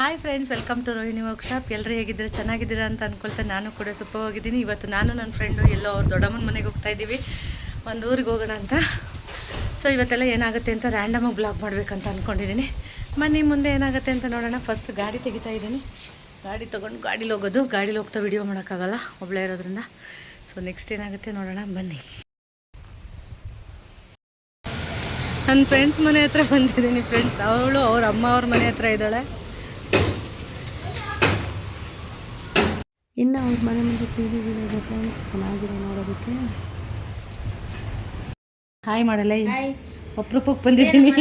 Hi friends welcome to Rohini workshop ಎಲ್ಲರೂ ಹೇಗಿದ್ದೀರಾ? ಚೆನ್ನಾಗಿದ್ದೀರಾ ಅಂತ ಅಂದ್ಕೊಳ್ತಾ ನಾನು ಕೂಡ ಹೋಗಿದ್ದೀನಿ ಇವತ್ತು ನಾನು ನನ್ನ ಫ್ರೆಂಡು ಎಲ್ಲೋ ಅವ್ರ ದೊಡ್ಡಮ್ಮನ ಮನೆಗೆ ಹೋಗ್ತಾ ಇದ್ದೀವಿ. ಒಂದು ಊರಿಗೆ ಹೋಗೋಣ ಅಂತ. ಸೊ ಇವತ್ತೆಲ್ಲ ಏನಾಗುತ್ತೆ ಅಂತ ರ್ಯಾಂಡಮಾಗಿ ಬ್ಲಾಗ್ ಮಾಡಬೇಕಂತ ಅಂದ್ಕೊಂಡಿದ್ದೀನಿ ಮನೆ ಮುಂದೆ ಏನಾಗುತ್ತೆ ಅಂತ ನೋಡೋಣ. ಫಸ್ಟ್ ಗಾಡಿ ತೆಗಿತಾ ಇದ್ದೀನಿ. ಗಾಡಿ ತೊಗೊಂಡು ಗಾಡೀಲಿ ಹೋಗೋದು. ಗಾಡೀಲಿ ಹೋಗ್ತಾ ವಿಡಿಯೋ ಮಾಡೋಕ್ಕಾಗಲ್ಲ ಒಬ್ಬಳೇ ಇರೋದ್ರಿಂದ. ಸೊ ನೆಕ್ಸ್ಟ್ ಏನಾಗುತ್ತೆ ನೋಡೋಣ. ಬನ್ನಿ. ನನ್ನ ಫ್ರೆಂಡ್ಸ್ ಮನೆ ಹತ್ರ ಬಂದಿದ್ದೀನಿ ಫ್ರೆಂಡ್ಸ್ ಅವಳು ಅವ್ರ ಅಮ್ಮ ಅವ್ರ ಮನೆ ಹತ್ರ ಇದ್ದಾಳೆ. ಇನ್ನು ಅವ್ರ ಮನೆ ಮುಂದೆ ಟಿ ವಿ ಇದೆ ಫ್ರೆಂಡ್ಸ್ ಚೆನ್ನಾಗಿದೆ ನೋಡೋದಕ್ಕೆ. ಹಾಯ್ ಮಾಡಲ್ಲ ಅಪ್ರೂಪಕ್ಕೆ ಬಂದಿದ್ದೀನಿ.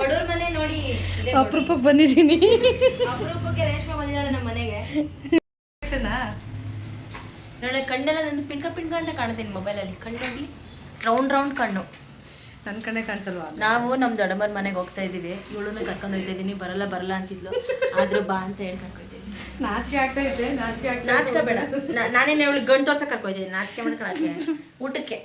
ಬಡವ್ರ ಮನೆ? ನೋಡಿ. ಅಪ್ರೂಪಕ್ಕೆ ಬಂದಿದ್ದೀನಿ. ಅಪರೂಪಕ್ಕೆ ರೇಷ್ಮೆ ಬಂದಿದ್ದಾಳೆ ನಮ್ಮ ಮನೆಗೆ. ನನ್ನ ಕಣ್ಣೆಲ್ಲ ನಂದು ಪಿಣ್ಕ ಪಿಂಕ ಅಂತ ಕಾಣುತ್ತೆ ಮೊಬೈಲಲ್ಲಿ ಕಣ್ಣಲ್ಲಿ ರೌಂಡ್ ರೌಂಡ್ ಕಣ್ಣು. ನನ್ನ ಕಣ್ಣೆ ಕಾಣಿಸಲ್ವಾ? ನಾವು ನಮ್ಮ ದೊಡ್ಡಮ್ಮರ ಮನೆಗೆ ಹೋಗ್ತಾ ಇದ್ದೀವಿ. ಇವಳನ್ನ ಕರ್ಕೊಂಡು ಹೋಗ್ತಾ ಇದ್ದೀನಿ. ಬರಲ್ಲ ಬರಲ್ಲ ಅಂತಿದ್ಲು. ಆದ್ರೂ ಬಾ ಅಂತ ಹೇಳ್ಕೊಂಡು ನಾಚಿಕೆ ಆಗ್ತಾ ಇದೆ ನಾಚಿಕೆ ನಾಚಿಕೆ ಬೇಡ. ನಾನೇನು ಅವಳು ಗಂಡು ತೋರ್ಸಕ್ಕೆ ಕರ್ಕೊಯ್ತೀನಿ ನಾಚಿಕೆ ಮಾಡ್ಕೊಳಕ್ಕೆ. ಊಟಕ್ಕೆ.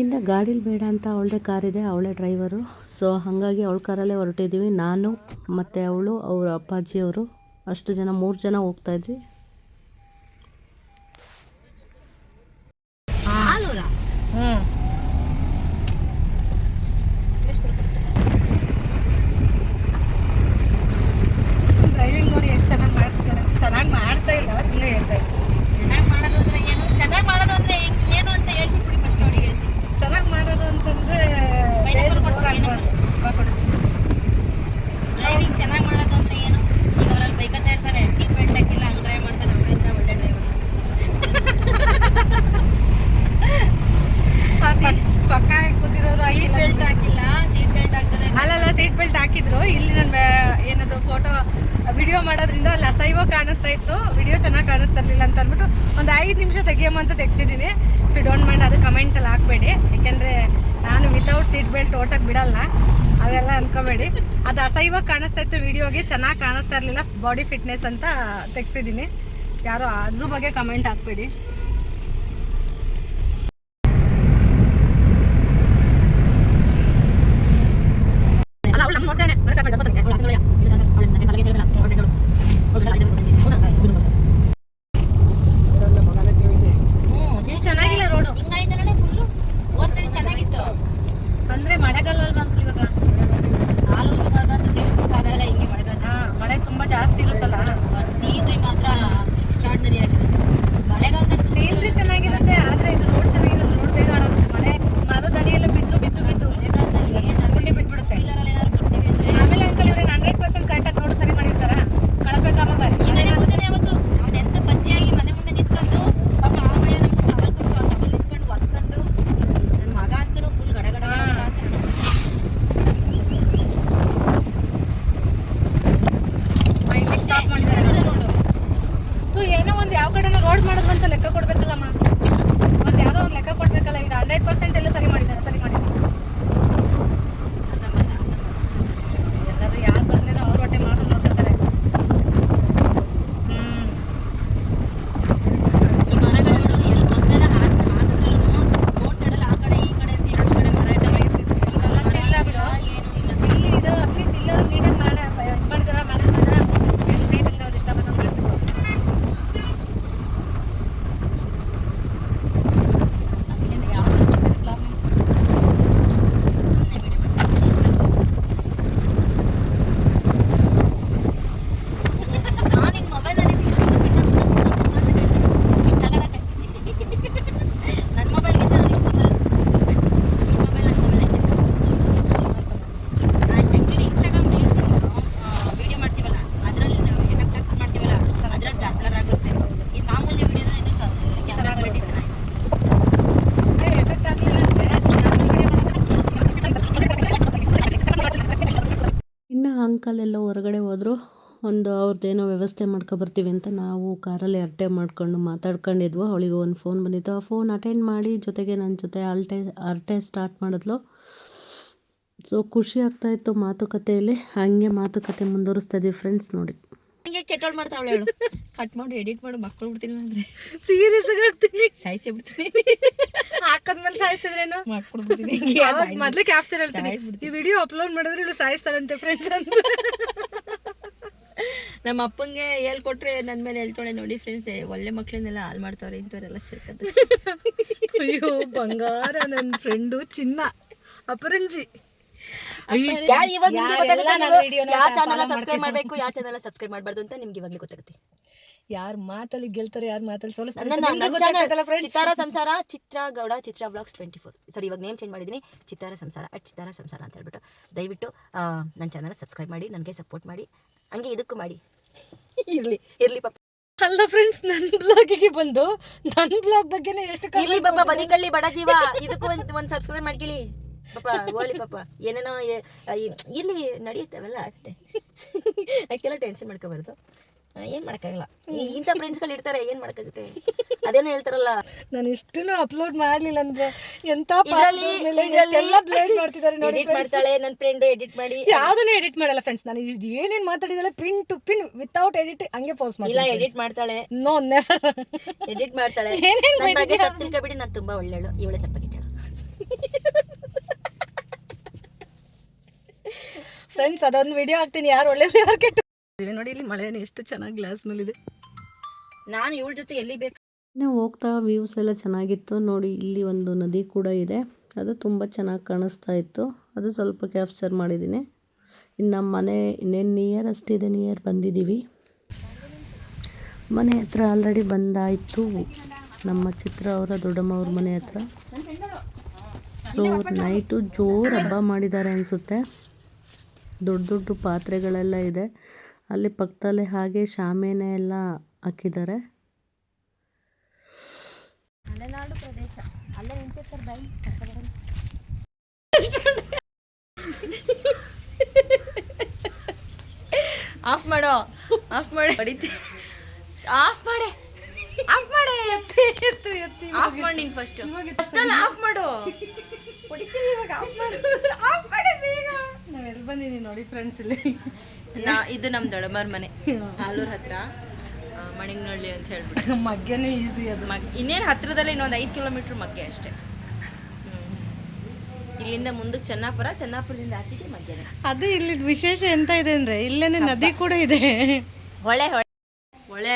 ಇನ್ನು ಗಾಡೀಲಿ ಬೇಡ ಅಂತ ಅವಳದೇ ಕಾರಿದೆ ಅವಳೇ ಡ್ರೈವರು. ಸೊ ಹಾಗಾಗಿ ಅವಳ ಕಾರಲ್ಲೇ ಹೊರಟಿದ್ದೀವಿ ನಾನು ಮತ್ತು ಅವಳು ಅವರ ಅಪ್ಪಾಜಿಯವರು. ಅಷ್ಟು ಜನ ಮೂರು ಜನ ಹೋಗ್ತಾ ಇದ್ವಿ ಹ್ಞೂ ಡ್ರೈವಿಂಗ್ ನೋಡಿ ಎಷ್ಟು ಚೆನ್ನಾಗಿ ಮಾಡ್ತಿದ್ದಾಳೆ ಚೆನ್ನಾಗಿ ಮಾಡ್ತಾ ಇಲ್ಲ ಸುಮ್ಮನೆ ಹೇಳ್ತಾ ಇದ್ದೀನಿ ಚೆನ್ನಾಗಿ ಮಾಡೋದು ಅಂದ್ರೆ ಏನು ಚೆನ್ನಾಗಿ ಮಾಡೋದು ಅಂದ್ರೆ ಏನು ಅಂತ ಹೇಳ್ತೀನಿ ಬಿಡಿ ಫಸ್ಟ್ ಅವಳಿಗೆ ಹೇಳ್ತೀನಿ ಚೆನ್ನಾಗಿ ಮಾಡೋದು ಅಂತಂದ್ರೆ Pineapple ಕೊಡ್ಸು, pineapple. ಡ್ರೈವಿಂಗ್ ಚೆನ್ನಾಗಿ ಮಾಡೋದು ಅಂದ್ರೆ ಏನು ಈಗ ಅವರಲ್ಲಿ ಬೈಕ್ ಅಂತ ಹೇಳ್ತಾರೆ ಸೀಟ್ ಬೆಲ್ಟ್ ಹಾಕಿಲ್ಲ ಹಂಗೆ ಡ್ರೈವ್ ಮಾಡ್ತಾರೆ ಅವಳಿಂದ ಒಳ್ಳೆ ಡ್ರೈವರ್ ಪಕ್ಕ ಕೂತಿರೋರು ಸೀಟ್ ಬೆಲ್ಟ್ ಹಾಕಿಲ್ಲ ಸೀಟ್ ಬೆಲ್ಟ್ ಹಾಕ್ತಾರೆ ಅಲ್ಲಲ್ಲ ಸೀಟ್ ಬೆಲ್ಟ್ ಹಾಕಿದ್ರು ಇಲ್ಲಿ ನನ್ನ ಏನದು ಫೋಟೋ ವಿಡಿಯೋ ಮಾಡೋದ್ರಿಂದ ಅಲ್ಲಿ ಅಸೈವ ಕಾಣಿಸ್ತಾ ಇತ್ತು. ವಿಡಿಯೋ ಚೆನ್ನಾಗಿ ಕಾಣಿಸ್ತಾ ಇರಲಿಲ್ಲ ಅಂತ ಅಂದ್ಬಿಟ್ಟು ಒಂದು ಐದು ನಿಮಿಷ ತೆಗಿಯಮ್ಮ ಅಂತ ತೆಗ್ಸಿದ್ದೀನಿ. ಇಫ್ ಯು ಡೋಂಟ್ ಮೈಂಡ್ ಅದು ಕಮೆಂಟಲ್ಲಿ ಹಾಕಬೇಡಿ. ಯಾಕೆಂದರೆ ನಾನು ವಿತೌಟ್ ಸೀಟ್ ಬೆಲ್ಟ್ ಓಡ್ಸೋಕೆ ಬಿಡಲ್ಲ. ಅದೆಲ್ಲ ಅನ್ಕೋಬೇಡಿ. ಅದು ಅಸೈವಾಗಿ ಕಾಣಿಸ್ತಾ ಇತ್ತು ವಿಡಿಯೋಗೆ ಚೆನ್ನಾಗಿ ಕಾಣಿಸ್ತಾ ಇರಲಿಲ್ಲ ಬಾಡಿ ಫಿಟ್ನೆಸ್ ಅಂತ ತೆಗ್ಸಿದ್ದೀನಿ. ಯಾರೋ ಅದ್ರ ಬಗ್ಗೆ ಕಮೆಂಟ್ ಹಾಕಬೇಡಿ ಅಲ್ಲ ಅವಳು ನಮ್ಮ ನೋಡ್ತಾನೆ ಚೆನ್ನಾಗಿಲ್ಲ ರೋಡು ಹಿಂಗಾಯ್ತು ನೋಡಿ ಫುಲ್ಲು ಹೋದ್ ಸರಿ ಚೆನ್ನಾಗಿತ್ತು ಅಂದ್ರೆ ಮಳೆಗಾಲ ಬಂತು ಇವಾಗ ಹಾಲು ಭಾಗ ಸಪ್ರೇಟ್ ಭಾಗ ಎಲ್ಲ ಹಿಂಗೆ ಮಳೆಗಾಲ ಹಾ, ಮಳೆ ಇರುತ್ತಲ್ಲ ಸೀನ್ರಿ ಮಾತ್ರ ಎಕ್ಸ್ಟ್ರಾರ್ಡನರಿ ಆಗಿದೆ. ಮಳೆಗಾಲದಲ್ಲಿ ಸೀನ್ರಿ ಚೆನ್ನಾಗಿರುತ್ತೆ, ಆದ್ರೆ ಇದು ರೋಡ್ ಚೆನ್ನಾಗಿರಲ್ಲ ರೋಡ್ ಬೇಗ ಹಾಳಾಗುತ್ತೆ. ಮಳೆ ಮರದಲ್ಲಿ ಎಲ್ಲ ಬಿದ್ದು ಬಿದ್ದು ಬಿದ್ದು ಮಳೆಗಾಲದಲ್ಲಿ ಗುಂಡಿ ಬಿಟ್ಬಿಡುತ್ತೆ ಟೀಲರಲ್ಲಿ ಏನಾದ್ರು ಬರ್ತೀವಿ ಅಂದ್ರೆ ಆಮೇಲೆ ಅಂಕಲ್ ಇವ್ರೆ ಹಂಡ್ರೆಡ್ ಪರ್ಸೆಂಟ್ ಕರೆಕ್ಟಾಗಿ ರೋಡ್ ಸರಿ ಮಾಡಿರ್ತಾರ ಕಳಪೆ ಕಾಮಗಾರಿ ಈ ಮನೆ ಮುಂದೆ ಅವತ್ತು ಅವನೆಂದು ಬಜ್ಜಿಯಾಗಿ ಮನೆ ಮುಂದೆ ನಿಂತ್ಕೊಂಡು ಪಾಪ ಆ ಮಳೆ ನಮ್ಗೆ ಟವಲ್ ಕೊಟ್ಟು ಆ ಟವಲ್ ಇಸ್ಕೊಂಡು ಒರೆಸ್ಕೊಂಡು ನನ್ನ ಮಗ ಅಂತೂ ಫುಲ್ ಗಡ ಗಡ ಗಡ ಗಡ ಅಂತ ಆ, ಇಲ್ಲಿ ಅಷ್ಟೇ, stop ಇಷ್ಟೇ ಮಾಡ್ತಾರೆ ದೂರ ರೋಡು ತು ಏನೋ ಒಂದು ಯಾವ ಕಡೆನೋ ರೋಡ್ ಮಾಡಿದ್ರು ಅಂತ ಲೆಕ್ಕ ಕೊಡ್ಬೇಕಲ್ಲಮ್ಮ ಒಂದು ಯಾವುದೋ ಒಂದು ಲೆಕ್ಕ ಕೊಡ್ಬೇಕಲ್ಲ ಈಗ ಹಂಡ್ರೆಡ್ ಪರ್ಸೆಂಟ್ ಎಲ್ಲ ಸರಿ ಮಾಡಿದ್ದಾರೆ ಸರಿ ಮಾಡಿದ್ದಾರೆ ಅರ್ಧಂಬರ್ಧ, ಅರ್ಧಂಬರ್ಧ. ಎಲ್ಲರೂ ಯಾರು ಬಂದ್ರೇನೋ ಅವ್ರ ಹೊಟ್ಟೆ ಮಾತ್ರ ನೋಡ್ಕೊತಾರೆ ಹ್ಮ್ ಈ ಮರಗಳು ನೋಡಿ ಎಲ್ಲಿ ಮೊದಲೆಲ್ಲ ಹಾಸ್ತ ಹಾಸ್ಪಿಟಲ್ನು ರೋಡ್ ಸೈಡಲ್ಲಿ ಆ ಕಡೆ ಈ ಕಡೆ ಅಂತ ಎರಡು ಕಡೆ ಮರ ಇದ್ದಾವೆ ಇವಾಗ ಮರ ಇಲ್ಲ ಇಲ್ಲ ಬಿಡು. ಏನು ಇಲ್ಲ ಇಲ್ಲಿ ಇದು ಅಟ್ಲೀಸ್ಟ್ ಎಲ್ಲರೂ ನೀಟಾಗಿ ಮಾಡ ಇದು ಮಾಡಿದಾರ ಮ್ಯಾನೇಜ್ ಮಾಡಿದಾರ ನೀಟಾಗಿ ಅವ್ರು ಇಷ್ಟ ಬಂದಂಗೆ ಮಾಡ್ಬೇಕು ಅದೇನು ಯಾವ ಬ್ಲಾಗ್ ಸುಮ್ಮನೆ ಬಿಡಿ ನಾನು ನಿನ್ನ ಮೊಬೈಲಲ್ಲಿ ನನ್ನ ಮೊಬೈಲ್ಗಿಂತ mobile mobile actually Instagram reels video ಮಾಡ್ತೀವಲ್ಲ ಅದರಲ್ಲಿ ನಾವು ಎಫೆಕ್ಟ್ ಹಾಕಿ ಮಾಡ್ತೀವಲ್ಲ ಅದ್ರಲ್ಲಿ ಬ್ಲರ್ ಬ್ಲರ್ ಆಗುತ್ತೆ ಇದು ಮಾಮೂಲಿ ವಿಡಿಯೋದ್ರೆ ಇದು ಕ್ಯಾಮ್ರಾ ಕ್ವಾಲಿಟಿ ಚೆನ್ನಾಗಿದೆ ಎಫೆಕ್ಟ್ ಆಗಲಿಲ್ಲ ಎಲ್ಲ ಹೊರಗಡೆ ಹೋದ್ರು ಒಂದು ಅವ್ರದ್ದೇನೋ ವ್ಯವಸ್ಥೆ ಮಾಡ್ಕೊಬರ್ತೀವಿ ಅಂತ ನಾವು ಕಾರಲ್ಲಿ ಅರ್ಟೆ ಮಾಡ್ಕೊಂಡು ಮಾತಾಡ್ಕೊಂಡಿದ್ವು. ಅವಳಿಗೆ ಒಂದು ಫೋನ್ ಬಂದಿತ್ತು. ಆ ಫೋನ್ ಅಟೆಂಡ್ ಮಾಡಿ ಜೊತೆಗೆ ನನ್ನ ಜೊತೆ ಅಲ್ಟೆ ಅರ್ಟೆ ಸ್ಟಾರ್ಟ್ ಮಾಡಿದ್ಲು. ಸೊ ಖುಷಿ ಆಗ್ತಾಯಿತ್ತು ಮಾತುಕತೆಯಲ್ಲಿ. ಹಾಗೆ ಮಾತುಕತೆ ಮುಂದುವರಿಸ್ತಾ ಇದ್ದೀವಿ ಫ್ರೆಂಡ್ಸ್ ನೋಡಿ. ಹಿಂಗೆ ಕೆಟ್ಟೋಳು ಮಾಡ್ತಾವಳೆ ಹೇಳು ಕಟ್ ಮಾಡಿ ಎಡಿಟ್ ಮಾಡು ಮಕ್ಕಳು ಬಿಡ್ತೀನಿ ಅಂದ್ರೆ. ಸೀರಿಯಸ್ ಆಗಿ ಆಗ್ತೀನಿ ಸಾಯಿಸಿ ಬಿಡ್ತೀನಿ. ಹಾಕದ್ಮೇಲೆ ಸಾಯಿಸಿದ್ರೇನು? ಮಾಡ್ಕೊಡ್ಬಿಡ್ತೀನಿ ಮೊದ್ಲು ಕ್ಯಾಪ್ಚರ್ ಹೇಳ್ತೀನಿ. ಈ ವಿಡಿಯೋ ಅಪ್ಲೋಡ್ ಮಾಡಿದ್ರೆ ಇವಳು ಸಾಯಿಸ್ತಾಳಂತೆ ಫ್ರೆಂಡ್ಸ್ ಅಂತ. ನಮ್ಮ ಅಪ್ಪಂಗೆ ಹೇಳ್ಕೊಟ್ರೆ ನನ್ನ ಮೇಲೆ ಹೇಳ್ತಾಳೆ ನೋಡಿ ಫ್ರೆಂಡ್ಸ್ ಒಳ್ಳೆ ಮಕ್ಳನ್ನೆಲ್ಲ ಹಾಲ್ ಮಾಡ್ತಾವ್ರೆ ಇಂಥವ್ರೆಲ್ಲ ಸೇರ್ಕಂತ. ಅಯ್ಯೋ ಬಂಗಾರ ನನ್ನ ಫ್ರೆಂಡು ಚಿನ್ನ. ಅಪರಂಜಿ. ಯಾರು ಇವಾಗ ನಿಮ್ಗೆ ಗೊತ್ತಾಗುತ್ತೆ ಯಾರೆಲ್ಲ ನೀವು ನನ್ನ ವಿಡಿಯೋನ ಯಾವ ಚಾನಲ್ ಸಬ್ಸ್ಕ್ರೈಬ್ ಮಾಡಬೇಕು? ಯಾವ ಚಾನಲ್ ಸಬ್ಸ್ಕ್ರೈಬ್ ಮಾಡಬಾರ್ದು ಅಂತ ನಿಮ್ಗೆ ಇವಾಗಲೇ ಗೊತ್ತಾಗುತ್ತೆ. ಯಾರು ಮಾತಲ್ಲಿ ಗೆಲ್ತಾರೆ ಯಾರು ಮಾತಲ್ಲಿ ಸೋಲಿಸ್ತಾರೆ? ಚಿತ್ತಾರ ಸಂಸಾರ Chitra Gowda Chitra blogs twenty four sorry ಇವಾಗ ನೇಮ್ ಚೇಂಜ್ ಮಾಡಿದ್ದೀನಿ. ಚಿತ್ತಾರ ಸಂಸಾರ ಅಟ್ ಚಿತ್ತಾರ ಸಂಸಾರ ಅಂತ ಹೇಳ್ಬಿಟ್ಟು ದಯವಿಟ್ಟು ನನ್ನ ಚಾನಲ್ ಸಬ್ಸ್ಕ್ರೈಬ್ ಮಾಡಿ ನನಗೆ ಸಪೋರ್ಟ್ ಮಾಡಿ. ಹಂಗೆ ಇದಕ್ಕೂ ಮಾಡಿ. ಇರ್ಲಿ ಇರ್ಲಿ ಪಾಪ. ಅಲ್ಲ ಫ್ರೆಂಡ್ಸ್ ನನ್ನ ಬ್ಲಾಗಿಗೆ ಬಂದು ನನ್ನ ಬ್ಲಾಗ್ ಬಗ್ಗೆನೇ ಎಷ್ಟು ಇರ್ಲಿ ಪಾಪ ಬದಿಕಳ್ಳಿ ಬಡ ಜೀವ. ಇದಕ್ಕೂ ಒಂದು ಒಂದ್ ಸಬ್ಸ್ಕ್ರೈಬ್ ಮಾಡ್ಕೊಳ್ಳಿ ಪಾಪ ಓಲಿ ಪಾಪ. ಏನೇನೋ ಇಲ್ಲಿ ನಡೆಯುತ್ತವೆಲ್ಲ ಆಗುತ್ತೆ ಅದಕ್ಕೆಲ್ಲ ಟೆನ್ಷನ್ ಮಾಡ್ಕೋಬಾರ್ದು. ಏನ್ ಮಾಡಕ್ಕಾಗಲ್ಲ. ಇಂಥ ಫ್ರೆಂಡ್ಸ್ಗಳು ಇರ್ತಾರೆ ಏನ್ ಮಾಡಕ್ಕಾಗುತ್ತೆ? ಅದೇನೋ ಹೇಳ್ತಾರಲ್ಲ. ನಾನು ಇಷ್ಟನ್ನು ಅಪ್ಲೋಡ್ ಮಾಡ್ಲಿಲ್ಲ ಅಂದ್ರೆ ಎಂತ ಇದ್ರಲ್ಲಿ ಎಲ್ಲ ಬ್ಲೇಡ್ ಮಾಡ್ತಿದ್ದಾರೆ ನೋಡಿ ಎಡಿಟ್ ಮಾಡ್ತಾಳೆ ನನ್ನ ಫ್ರೆಂಡ್ ಎಡಿಟ್ ಮಾಡಿ. ಯಾವ್ದನ್ನೇ ಎಡಿಟ್ ಮಾಡಲ್ಲ ಫ್ರೆಂಡ್ಸ್ ನಾನು ಏನೇನ್ ಮಾತಾಡಿದಾಳೆ pin to pin without edit ಹಂಗೆ ಪೋಸ್ಟ್ ಮಾಡಿ ಇಲ್ಲ ಎಡಿಟ್ ಮಾಡ್ತಾಳೆ. ನೋ ನೆವರ್ ಎಡಿಟ್ ಮಾಡ್ತಾಳೆ. ಏನೇನ್ ನನ್ನ ಬಗ್ಗೆ ತಪ್ಪು ತಿಳ್ಕೊಬಿಡಿ ನಾನು ತುಂಬಾ ಒಳ್ಳೆಳು ಇವಳೆ ಸ್ವಲ್ಪ ಫ್ರೆಂಡ್ಸ್ ಅದೊಂದು ವಿಡಿಯೋ ಹಾಕ್ತೀನಿ. ಯಾರು ಒಳ್ಳೆ ಯಾರು ನೋಡಿ, ಇಲ್ಲಿ ಮಳೆನೇ ಎಷ್ಟು ಚೆನ್ನಾಗಿ ಗ್ಲಾಸ್ ಮೇಲಿದೆ. ನಾನು ಇವಳ ಜೊತೆ ಎಲ್ಲಿ ಬೇಕು? ನಾವು ಹೋಗ್ತಾ ವ್ಯೂಸ್ ಎಲ್ಲ ಚೆನ್ನಾಗಿತ್ತು. ನೋಡಿ, ಇಲ್ಲಿ ಒಂದು ನದಿ ಕೂಡ ಇದೆ. ಅದು ತುಂಬ ಚೆನ್ನಾಗಿ ಕಾಣಿಸ್ತಾ ಇತ್ತು. ಅದು ಸ್ವಲ್ಪ ಕ್ಯಾಪ್ಚರ್ ಮಾಡಿದ್ದೀನಿ. ಇನ್ನು ನಮ್ಮ ಮನೆ ಇನ್ನೇನು ನಿಯರ್ ಅಷ್ಟಿದೆ ನಿಯರ್ ಬಂದಿದ್ದೀವಿ. ಮನೆ ಹತ್ರ ಆಲ್ರೆಡಿ ಬಂದಾಯಿತು. ನಮ್ಮ ಚಿತ್ರ ಅವರ ದೊಡ್ಡಮ್ಮ ಅವ್ರ ಮನೆ ಹತ್ರ. ಸೊ ನೈಟು ಜೋರು ಹಬ್ಬ ಮಾಡಿದ್ದಾರೆ ಅನಿಸುತ್ತೆ. ದೊಡ್ಡ ದೊಡ್ಡ ಪಾತ್ರೆಗಳೆಲ್ಲ ಇದೆ. ಅಲ್ಲಿ ಪಕ್ಕದಲ್ಲೇ ಹಾಗೆ ಶಾಮಿಯಾನ ಎಲ್ಲ ಹಾಕಿದ್ದಾರೆ. ಮಲೆನಾಡು ಪ್ರದೇಶ. ಅಲ್ಲೇ ನಿಂತಿರ್ತಾರೆ ಆಫ್ ಮಾಡೋ. ಆಫ್ ಮಾಡಿ. ಆಫ್ ಮಾಡೆ. ಆಫ್ ಮಾಡೆ. ಎತ್ತು ಎತ್ತಿ ಆಫ್ ಮಾಡಿ ನೀನು ಫಸ್ಟ್ ಅಷ್ಟಲ್ಲ ಆಫ್ ಮಾಡು. ಹೊಡಿತೀನಿ ಇವಾಗ ಆಫ್ ಮಾಡು. ಆಫ್ ಮಾಡಿ ಬೇಗ. ನಾವು ಎಲ್ಲಿ ಬಂದಿದ್ದೀನಿ ನೋಡಿ ಫ್ರೆಂಡ್ಸ್ ಇಲ್ಲಿ. ನಾ ಇದು ನಮ್ಮ ದೊಡ್ಡಮ್ಮರ ಮನೆ. ಹಾಲೂರ್ ಹತ್ರ ಮಣಿಗ್ನಳ್ಳಿ ಅಂತ ಹೇಳ್ಬಿಟ್ಟು. ಮಗ್ಗೆನೇ ಈಸಿ ಅದು. ಮಗ್ ಇನ್ನೇನು ಹತ್ರದಲ್ಲಿ ಇನ್ನೊಂದು ಐದು ಕಿಲೋಮೀಟ್ರ್ ಮಗ್ಗೆ ಅಷ್ಟೇ. ಇಲ್ಲಿಂದ ಮುಂದಕ್ಕೆ ಚೆನ್ನಾಪುರ ಚೆನ್ನಾಪುರದಿಂದ ಆಚೆಗೆ ಮಗ್ಗೆನೆ ಅದು ಇಲ್ಲಿ ವಿಶೇಷ ಎಂತ ಇದೆ ಅಂದ್ರೆ ಇಲ್ಲೇನೆ ನದಿ ಕೂಡ ಇದೆ. ಹೊಳೆ ಹೊಳೆ. ಹೊಳೆ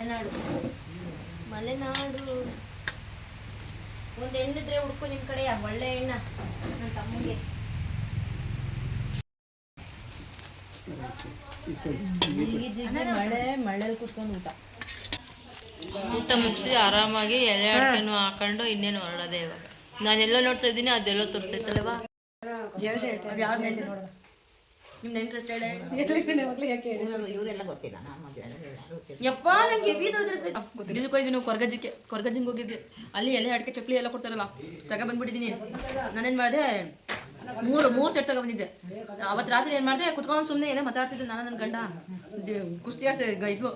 ಮಲೆನಾಡು. ಮಲೆನಾಡು ಒಂದು ಹೆಣ್ಣಿದ್ರೆ ಹುಡ್ಕು ನಿಮ್ ಕಡೆ ಒಳ್ಳೆ ಹೆಣ್ಣ ನನ್ನ ತಮ್ಮಗೆ. ಮಳೆ ಮಳೆಯಲ್ಲಿ ಕುತ್ಕೊಂಡು ಊಟ. ಊಟ ಮುಗಿಸಿ ಆರಾಮಾಗಿ ಎಲೆ ಅಡಿಕೆನೂ ಹಾಕೊಂಡು ಇನ್ನೇನು ಹೊರಡೋದೆ ಇವಾಗ. ನಾನೆಲ್ಲೋ ನೋಡ್ತಾ ಇದ್ದೀನಿ ಅದೆಲ್ಲೋ ತೋರಿಸ್ತೈತಲ್ವಾ ಇಂಟ್ರೆಸ್ಟ್ ಇಂಟ್ರೆಸ್ಟೆಡ್ ಇವರೆಲ್ಲ ಗೊತ್ತಿಲ್ಲ ಯಪ್ಪ ನಂಗೆ ಇದಕ್ಕೆ ಹೋಗಿದ್ದೀನಿ ಕೊರ್ಗಜ್ಜಿಗೆ ಕೊರ್ಗಜ್ಜಿಂಗ್ ಹೋಗಿದ್ದೆ. ಅಲ್ಲಿ ಎಲೆ ಅಡಿಕೆ ಚಪ್ಪಲಿ ಎಲ್ಲ ಕೊಡ್ತಾರಲ್ಲ ತಗೊಬಂದ್ಬಿಟ್ಟಿದ್ದೀನಿ ನಾನೇನು ಮಾಡಿದೆ ಮೂರು ಮೂರು ಸೆಟ್ ತಗೊಬಂದಿದ್ದೆ ಅವತ್ತು ರಾತ್ರಿ ಏನು ಮಾಡಿದೆ ಕುತ್ಕೊಂಡು ಸುಮ್ಮನೆ ಏನೇ ಮಾತಾಡ್ತಿದ್ರು ನಾನು ನನ್ನ ಗಂಡ. ಕುಸ್ತಿ ಆಡ್ತಿದ್ದೆ ಗ- ಇದು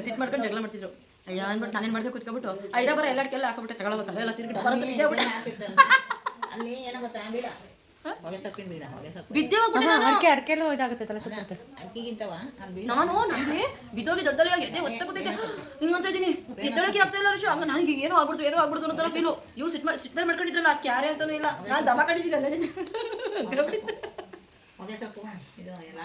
ಸಿಟ್ ಮಾಡ್ಕೊಂಡು ಜಗಳ ಮಾಡ್ತಿದ್ರು. ಅಯ್ಯ ಅನ್ಬಿಟ್ಟು ನಾನೇನು ಮಾಡಿದೆ ಕುತ್ಕೊಬಿಟ್ಟು ಐರ ಬರ ಎಲ್ಲ ಅಡಿಕೆ ಎಲ್ಲ ಹಾಕೊಬಿಟ್ಟೆ ತಗೊಳ್ಳೋ ತಲೆ ಎಲ್ಲ ತಿರ್ಗಿಟ್ಟು ಅಲ್ಲಿ ಏನೋ ಗೊತ್ತಾ ಬೀಡ. ಹೊಗೆ ಸೊಪ್ಪಿನ ಬೀಡ ಹೊಗೆ ಸೊಪ್ಪು ಬಿದ್ದೆ ಹೋಗ್ಬಿಟ್ಟೆ ನಾನು. ಅಡಿಕೆ ಅಡಿಕೆಲ್ಲ ಇದಾಗುತ್ತೆ ತಲೆ ಸುತ್ತೆ ಅಕ್ಕಿಗಿಂತವ ಅಲ್ಲಿ ಬೀಡ ನಾನು ನನಗೆ ಬಿದ್ದೋಗಿ ದೊಡ್ಡಲ್ಲಿ ಎದೆ ಒತ್ತ ಕೂತೈತೆ ಹಿಂಗಂತ ಇದ್ದೀನಿ. ಎದ್ದೊಳಗೆ ಆಗ್ತಾ ಇಲ್ಲ ಹಂಗ ನನಗೆ ಏನೋ ಆಗ್ಬಿಡ್ತು ಏನೋ ಆಗ್ಬಿಡ್ತು ಫೀಲು ಇವ್ರು ಸಿಟ್ ಮಾಡಿ ಸಿಟ್ ಮೇಲೆ ಮಾಡ್ಕೊಂಡಿದ್ರಲ್ಲ ಕ್ಯಾರೆ ಅಂತಾನೂ ಇಲ್ಲ. ನಾನು ದಬಾ ಹೊಗೆ ಸೊಪ್ಪು ಇದು ಎಲ್ಲ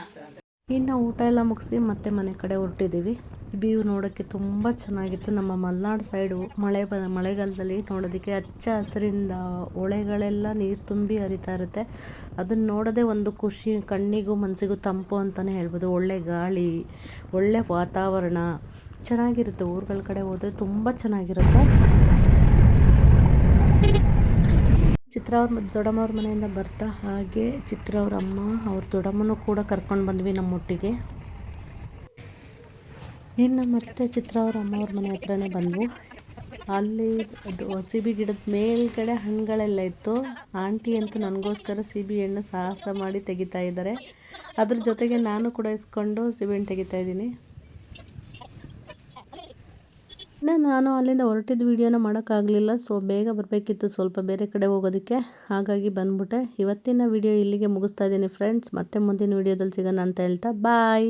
ಇನ್ನು ಊಟ ಎಲ್ಲ ಮುಗಿಸಿ ಮತ್ತೆ ಮನೆ ಕಡೆ ಹೊರಟಿದ್ದೀವಿ ವ್ಯೂ ನೋಡೋಕ್ಕೆ ತುಂಬ ಚೆನ್ನಾಗಿತ್ತು. ನಮ್ಮ ಮಲೆನಾಡು ಸೈಡು ಮಳೆ ಬ, ಮಳೆಗಾಲದಲ್ಲಿ ನೋಡೋದಕ್ಕೆ ಹಚ್ಚ ಹಸಿರಿಂದ ಹೊಳೆಗಳೆಲ್ಲ ನೀರು ತುಂಬಿ ಹರಿತಾ ಇರುತ್ತೆ. ಅದನ್ನು ನೋಡೋದೇ ಒಂದು ಖುಷಿ, ಕಣ್ಣಿಗೂ ಮನಸ್ಸಿಗೂ ತಂಪು ಅಂತಲೇ ಹೇಳ್ಬೋದು. ಒಳ್ಳೆ ಗಾಳಿ, ಒಳ್ಳೆ ವಾತಾವರಣ, ಚೆನ್ನಾಗಿರುತ್ತೆ. ಊರುಗಳ ಕಡೆ ಹೋದರೆ ತುಂಬ ಚೆನ್ನಾಗಿರುತ್ತೆ. ಚಿತ್ರ ಅವ್ರ ದೊಡ್ಡಮ್ಮ ಅವ್ರ ಮನೆಯಿಂದ ಬರ್ತಾ ಹಾಗೆ ಚಿತ್ರ ಅವ್ರ ಅಮ್ಮ, ಅವ್ರ ದೊಡ್ಡಮ್ಮನೂ ಕೂಡ ಕರ್ಕೊಂಡು ಬಂದ್ವಿ ನಮ್ಮೊಟ್ಟಿಗೆ ಇನ್ನು ಮತ್ತೆ ಚಿತ್ರ ಅವ್ರ ಅಮ್ಮ ಅವ್ರ ಮನೆ ಹತ್ರನೇ ಬಂದ್ವು. ಅಲ್ಲಿ ಅದು ಸಿಬಿ ಗಿಡದ ಮೇಲ್ಗಡೆ ಹಣ್ಣುಗಳೆಲ್ಲ ಇತ್ತು. ಆಂಟಿ ಅಂತೂ ನನಗೋಸ್ಕರ ಸಿಬಿ ಹಣ್ಣು ಸಾಹಸ ಮಾಡಿ ತೆಗಿತಾ ಇದ್ದಾರೆ ಅದ್ರ ಜೊತೆಗೆ ನಾನು ಕೂಡ ಇಸ್ಕೊಂಡು ಸಿಬಿ ಹಣ್ಣು ತೆಗಿತಾ ಇದ್ದೀನಿ. ನಾನು ಅಲ್ಲಿಂದ ಹೊರಟಿದ್ದ ವೀಡಿಯೋನ ಮಾಡೋಕ್ಕಾಗಲಿಲ್ಲ ಸೊ ಬೇಗ ಬರಬೇಕಿತ್ತು ಸ್ವಲ್ಪ ಬೇರೆ ಕಡೆ ಹೋಗೋದಕ್ಕೆ. ಹಾಗಾಗಿ ಬಂದ್ಬಿಟ್ಟೆ. ಇವತ್ತಿನ ವಿಡಿಯೋ ಇಲ್ಲಿಗೆ ಮುಗಿಸ್ತಾ ಇದ್ದೀನಿ ಫ್ರೆಂಡ್ಸ್ ಮತ್ತೆ ಮುಂದಿನ ವೀಡಿಯೋದಲ್ಲಿ ಸಿಗೋಣ ಅಂತ ಹೇಳ್ತಾ ಬಾಯ್